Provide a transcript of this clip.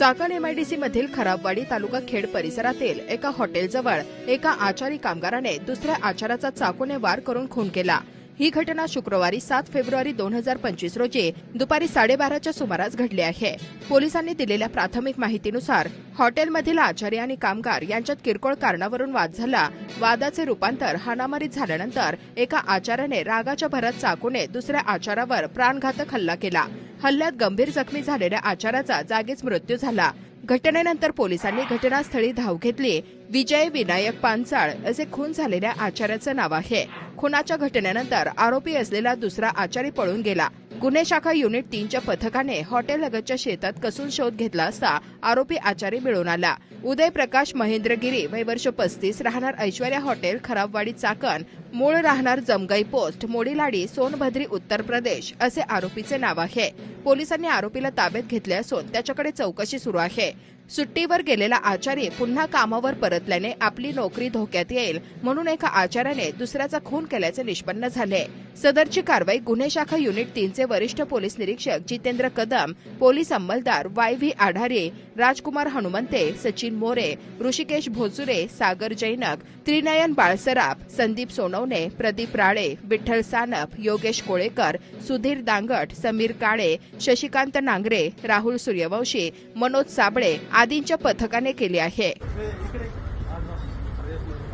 Chakan MIDC मधील खराबवाडी तालुका खेड परिसरातील एका हॉटेलजवळ एका आचारी कामगाराने दुसऱ्या आचाराचा चाकूने वार करून खून केला. ही घटना शुक्रवारी सात फेब्रुवारी दोन हजार पंचवीस रोजी दुपारी साडेबाराच्या सुमारास घडली आहे. पोलिसांनी दिलेल्या प्राथमिक माहितीनुसार हॉटेलमधील आचारी आणि कामगार यांच्यात किरकोळ कारणावरून वाद झाला. वादाचे रूपांतर हाणामारीत झाल्यानंतर एका आचार्याने रागाच्या भरात चाकूने दुसऱ्या आचारावर प्राणघातक हल्ला केला. हल्ल्यात गंभीर जखमी झालेल्या आचाराचा जागीच मृत्यू झाला. घटनेनंतर पोलिसांनी घटनास्थळी धाव घेतली. विजय विनायक पांचाळ असे खून झालेल्या आचार्याचं नाव आहे. खुनाच्या घटनेनंतर आरोपी असलेला दुसरा आचारी पळून गेला. गुन्हे शाखा युनिट तीनच्या पथकाने हॉटेल लगतच्या शेतात कसून शोध घेतला असता आरोपी आचारी मिळून आला. उदय प्रकाश महेंद्रगिरी वय वर्ष पस्तीस राहणार ऐश्वर्या हॉटेल खराबवाडी चाकण मूळ राहणार जमगाई पोस्ट मोडीलाडी सोनभद्री उत्तर प्रदेश असे आरोपीचे नाव आहे. पोलिसांनी आरोपीला ताब्यात घेतले असून त्याच्याकडे चौकशी सुरू आहे. सुट्टीवर गेलेला आचारी पुन्हा कामावर परत परतल्याने आपली नोकरी धोक्यात येईल म्हणून एका आचार्याने दुसऱ्याचा खून केल्याचे निष्पन्न झाले. सदरची कारवाई गुन्हे शाखा युनिट तीनचे वरिष्ठ पोलीस निरीक्षक जितेंद्र कदम पोलीस अंमलदार वाय व्ही आढारे राजकुमार हनुमंते सचिन मोरे ऋषिकेश भोसुरे सागर जैनक त्रिनयन बाळसराफ संदीप सोनवणे प्रदीप राळे विठ्ठल सानप योगेश कोळेकर सुधीर दांगट समीर काळे शशिकांत नांगरे राहुल सूर्यवंशी मनोज साबळे आदींच्या पथकाने केली आहे. Yes,